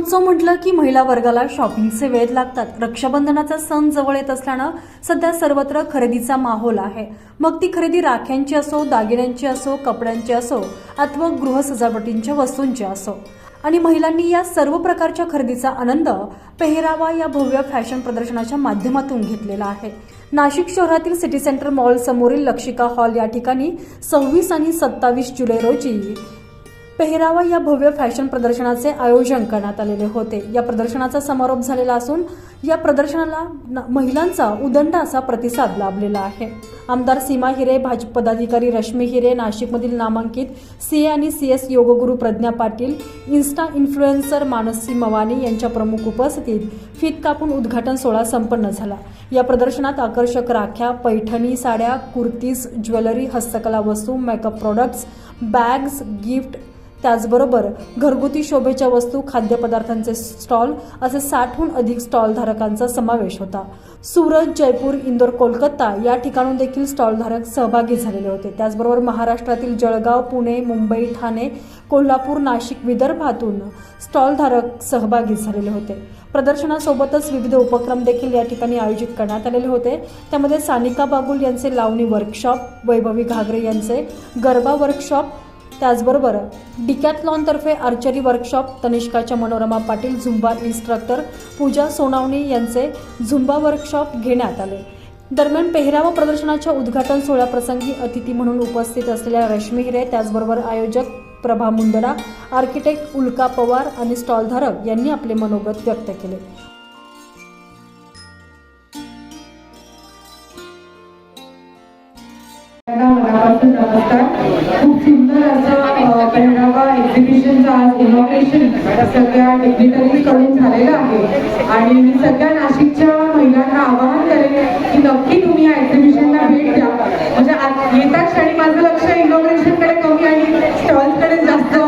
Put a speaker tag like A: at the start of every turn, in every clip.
A: उत्सव म्हटलं की महिला वर्गाला शॉपिंगचे वेध लागतात. रक्षाबंधनाचा सण जवळ येत असल्यानं सध्या सर्वत्र खरेदीचा माहोल आहे. मग ती खरेदी राख्यांची असो दागिन्यांची असो कपड्यांची असो अथवा गृह सजावटींच्या वस्तूंची असो. आणि महिलांनी या सर्व प्रकारच्या खरेदीचा आनंद पेहरावा या भव्य फॅशन प्रदर्शनाच्या माध्यमातून घेतलेला आहे. नाशिक शहरातील सिटी सेंटर मॉल समोरील लक्षिका हॉल या ठिकाणी सव्वीस आणि सत्तावीस जुलै रोजी पेहरावा या भव्य फॅशन प्रदर्शनाचे आयोजन करण्यात आलेले होते. या प्रदर्शनाचा समारोप झालेला असून या प्रदर्शनाला न- महिलांचा उदंड असा प्रतिसाद लाभलेला आहे. आमदार सीमा हिरे भाजप पदाधिकारी रश्मी हिरे नाशिकमधील नामांकित सी आणि सी एस योगगुरू प्रज्ञा पाटील इन्स्टा इन्फ्लुएन्सर मानसी मवानी यांच्या प्रमुख उपस्थितीत फीत कापून उद्घाटन सोहळा संपन्न झाला. या प्रदर्शनात आकर्षक राख्या पैठणी साड्या कुर्तीज ज्वेलरी हस्तकला वस्तू मेकअप प्रोडक्ट्स बॅग्स गिफ्ट त्याचबरोबर घरगुती शोभेच्या वस्तू खाद्यपदार्थांचे स्टॉल असे साठहून अधिक स्टॉलधारकांचा समावेश होता. सुरत जयपूर इंदोर कोलकाता या ठिकाणून देखील स्टॉलधारक सहभागी झालेले होते. त्याचबरोबर महाराष्ट्रातील जळगाव पुणे मुंबई ठाणे कोल्हापूर नाशिक विदर्भातून स्टॉलधारक सहभागी झालेले होते. प्रदर्शनासोबतच विविध उपक्रम देखील या ठिकाणी आयोजित करण्यात आलेले होते. त्यामध्ये सानिका बागुल यांचे लावणी वर्कशॉप वैभवी घागरे यांचे गरबा वर्कशॉप त्याचबरोबर डिकॅथलॉनतर्फे आर्चरी वर्कशॉप तनिष्काच्या मनोरमा पाटील झुंबा इन्स्ट्रक्टर पूजा सोनावणे यांचे झुंबा वर्कशॉप घेण्यात आले. दरम्यान पेहरावा प्रदर्शनाच्या उद्घाटन सोहळ्याप्रसंगी अतिथी म्हणून उपस्थित असलेल्या रश्मी हिरे त्याचबरोबर आयोजक प्रभा मुंदडा आर्किटेक्ट उल्का पवार आणि स्टॉलधारक यांनी आपले मनोगत व्यक्त केले.
B: खूप सुंदर असं एक्झिबिशनचा आज इनॉग्रेशन सगळ्या डिग्निटरीजकडून झालेलं आहे. आणि मी सगळ्या नाशिकच्या महिलांना आवाहन करेन की नक्की तुम्ही या एक्झिबिशनला भेट द्या. म्हणजे आ- येत्या क्षणी माझं लक्ष इनॉग्रेशनकडे कमी आणि स्टॉल्सकडे जास्त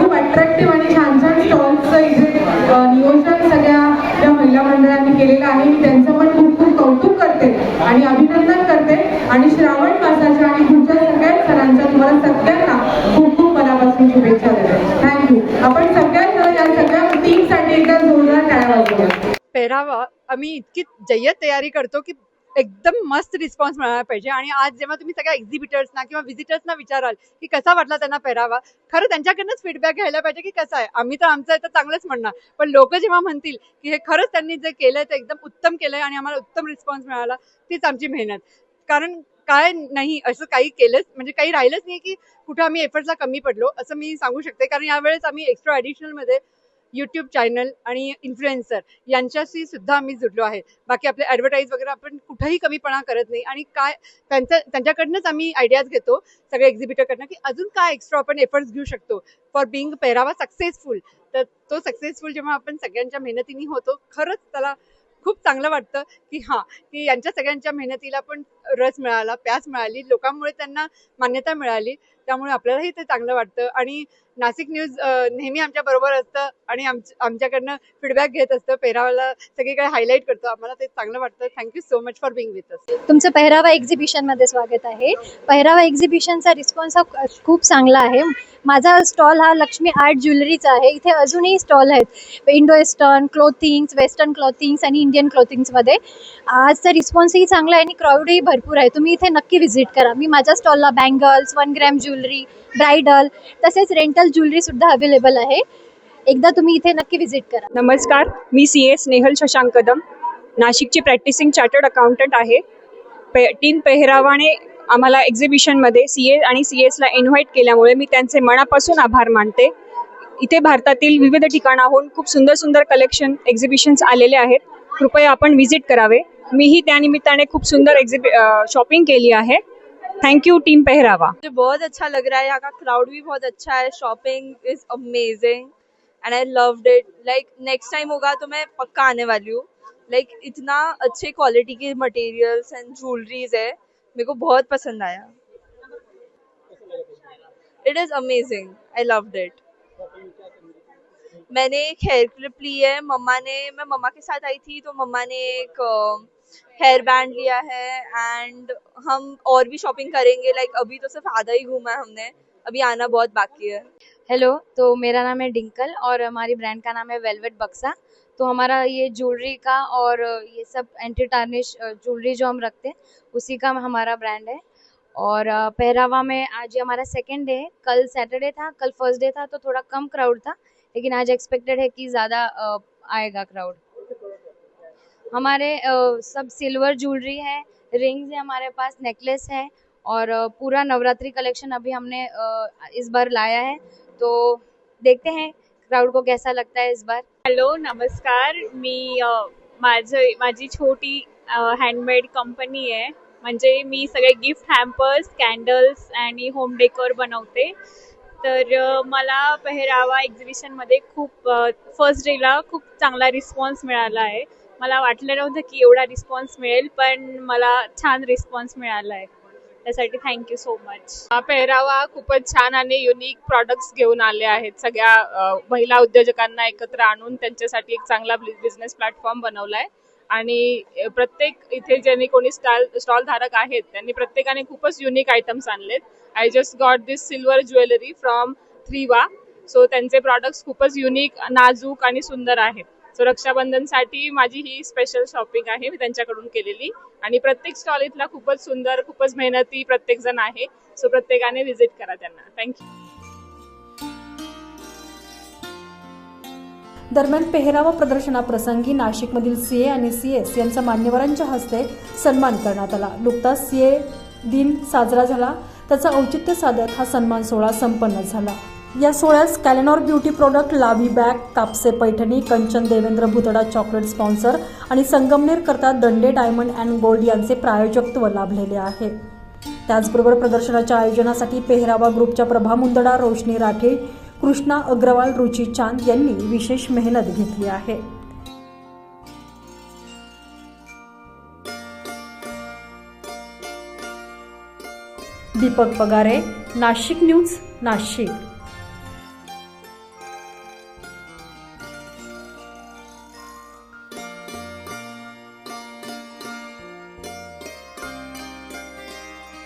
B: खूप अट्रॅक्टिव्ह आणि छान छान स्टॉल्सचं इथे. नियोजन सगळ्या ज्या महिला मंडळांनी केलेलं आहे. मी त्यांचं पण खूप खूप कौतुक करते आणि अभिनंदन करते. आणि श्रावण मासाच्या आणि पुढच्या सगळ्या सणांच्या तुम्हाला सगळ्यांना खूप खूप मनापासून शुभेच्छा देते थँक्यू आपण सगळ्यात जण या सगळ्या टीमसाठी एकदा जोरदार टाळ्या वाजवूया
C: पेहरावा आम्ही इतकी जय्यत तयारी करतो की एकदम मस्त रिस्पॉन्स मिळाला पाहिजे. आणि आज जेव्हा तुम्ही सगळ्या एक्झिबिटर्सना किंवा व्हिजिटर्सना विचाराल की कसा वाटला त्यांना पेहरावा खरं त्यांच्याकडनंच फीडबॅक घ्यायला पाहिजे की कसा आहे. आम्ही तर आमचं आहे तर चांगलंच म्हणणार. पण लोक जेव्हा म्हणतील की हे खरंच त्यांनी जे केलंय ते एकदम उत्तम केलंय आणि आम्हाला उत्तम रिस्पॉन्स मिळाला तीच आमची मेहनत. कारण काय नाही असं काही केलंच म्हणजे काही राहिलंच नाही की कुठं आम्ही एफर्ट्सला कमी पडलो असं मी सांगू शकते. कारण यावेळेस आम्ही एक्स्ट्रा ॲडिशनलमध्ये यूट्यूब चॅनल आणि इन्फ्लुएन्सर यांच्याशी सुद्धा आम्ही जुडलो आहे. बाकी आपले ॲडव्हर्टाईज वगैरे आपण कुठंही कमीपणा करत नाही. आणि काय त्यांच्या त्यांच्याकडनंच आम्ही आयडियाज घेतो सगळे एक्झिबिटरकडनं की अजून काय एक्स्ट्रा आपण एफर्ट्स घेऊ शकतो फॉर बिंग पेहरावा सक्सेसफुल तर तो सक्सेसफुल जेव्हा आपण सगळ्यांच्या मेहनतीने होतो खरंच त्याला खूप चांगलं वाटतं की हां की यांच्या सगळ्यांच्या मेहनतीला पण रस मिळाला प्यास मिळाली लोकांमुळे त्यांना मान्यता मिळाली त्यामुळे आपल्यालाही ते चांगलं वाटतं. आणि नाशिक न्यूज नेहमी आमच्या बरोबर असतं आणि आमच्या आमच्याकडनं फीडबॅक घेत असतं. पेहरावाला सगळीकडे हायलाईट करतो. आम्हाला ते चांगलं वाटतं. Thank you so much for being with us
D: तुमचं पेहरावा एक्झिबिशनमध्ये स्वागत आहे. पेहरावा एक्झिबिशनचा रिस्पॉन्स हा खूप चांगला आहे. माझा स्टॉल हा लक्ष्मी आर्ट ज्वेलरीचा आहे. इथे अजूनही स्टॉल आहेत. Indo western clothings western clothings आणि इंडियन क्लोथिंग्समध्ये आजचा रिस्पॉन्सही चांगला आहे आणि क्राऊडही भरपूर आहे. तुम्ही इथे नक्की व्हिजिट करा. मी माझ्या स्टॉलला bangles one gram jewellery bridal तसेच रेंटल ज्वेलरीसुद्धा अवेलेबल आहे. एकदा तुम्ही इथे नक्की व्हिजिट करा.
E: नमस्कार मी सी एस नेहल शशांक कदम. नाशिकची प्रॅक्टिसिंग चार्टर्ड अकाउंटंट आहे. पे टीम पेहरावाने आम्हाला एक्झिबिशनमध्ये सी ए आणि सी एसला इन्व्हाइट केल्यामुळे मी त्यांचे मनापासून आभार मानते. इथे भारतातील विविध ठिकाणाहून खूप सुंदर सुंदर कलेक्शन एक्झिबिशन्स आलेले आहेत. कृपया आपण व्हिजिट करावे. मीही त्यानिमित्ताने खूप सुंदर एक्झिबि शॉपिंग केली आहे. Thank you team Pehrava.
F: मुझे बहुत अच्छा लग रहा है यहाँ का क्राउड भी बहुत अच्छा है shopping is amazing and I loved it like next time होगा तो मैं पक्का आने वाली हूँ. लाइक like, इतना अच्छे क्वालिटी के मटेरियल्स एंड ज्वेलरीज है मेरे को बहुत पसंद आया. It is amazing I loved it मैंने एक हेयर क्लिप ली है मम्मा ने मैं मम्मा के साथ आई थी तो मम्मा ने एक हेयर बैंड लिया है एंड हम और भी शॉपिंग करेंगे लाइक अभी तो सिर्फ़ आधा ही घूमा है हमने, अभी आना बहुत बाकी है।
G: हेलो तो मेरा नाम है डिंकल और हमारी ब्रांड का नाम है वेलवेट बक्सा तो हमारा ये ज्वेलरी का और ये सब एंटी टार्निश ज्वेलरी जो हम रखते हैं, उसी का हमारा ब्रांड है। और पहरावा में आज ये हमारा सेकेंड डे है। कल सैटरडे था, कल फ़र्स्ट डे था तो थोड़ा कम क्राउड था, लेकिन आज एक्सपेक्टेड है कि ज़्यादा आएगा क्राउड हमारे सब सिल्वर ज्वेलरी है रिंग्स है हमारे पास नेकलेस है और पूरा नवरात्रि कलेक्शन अभी हमने इस बार लाया है। तो देखते हैं क्राउड को कैसा लगता है इस बार।
E: हॅलो नमस्कार। मी माझी छोटी हँडमेड कंपनी आहे म्हणजे मी सगळे गिफ्ट हॅम्पर्स कॅन्डल्स आणि होम डेकोर बनवते. तर मला पेहरावा एक्झिबिशनमध्ये खूप फ़र्स्ट डेला खूप चांगला रिस्पॉन्स मिळाला आहे. मला वाटलं नव्हतं की एवढा रिस्पॉन्स मिळेल पण मला छान रिस्पॉन्स मिळाला आहे त्यासाठी थँक्यू सो मच
H: हा पेहरावा खूपच छान आणि युनिक प्रॉडक्ट्स घेऊन आले आहेत. सगळ्या महिला उद्योजकांना एकत्र आणून त्यांच्यासाठी एक चांगला बिझनेस प्लॅटफॉर्म बनवलाय. आणि प्रत्येक इथे ज्यांनी कोणी स्टॉल स्टॉल धारक आहेत त्यांनी प्रत्येकाने खूपच युनिक आयटम्स आणलेत. I just got this silver jewellery from थ्रीवा so त्यांचे प्रॉडक्ट्स खूपच युनिक नाजूक आणि सुंदर आहेत. सो रक्षाबंधनसाठी माझी ही स्पेशल शॉपिंग आहे मी त्यांच्याकडून केलेली. आणि प्रत्येक स्टॉल इथला खूपच सुंदर खूपच मेहनती प्रत्येक जण आहे. सो प्रत्येकाने व्हिजिट करा त्यांना. थँक्यू
A: दरम्यान पेहरावा प्रदर्शनाप्रसंगी नाशिकमधील सीए आणि सीएस यांचा मान्यवरांच्या हस्ते सन्मान करण्यात आला. नुकताच सीए दिन साजरा झाला. त्याचा औचित्य साधत हा सन्मान सोहळा संपन्न झाला. या सोहळ्यास कॅलेनॉर ब्युटी प्रोडक्ट लावी bag Kapse Paithani Kanchan Devendra Bhutada chocolate sponsor आणि संगमनेर करता दंडे डायमंड अँड गोल्ड यांचे प्रायोजकत्व लाभलेले आहे. त्याचबरोबर प्रदर्शनाच्या आयोजनासाठी पेहरावा ग्रुपच्या प्रभा मुंदडा रोशनी राठे कृष्णा अग्रवाल रुची चांद यांनी विशेष मेहनत घेतली आहे. दीपक पगारे नाशिक न्यूज नाशिक.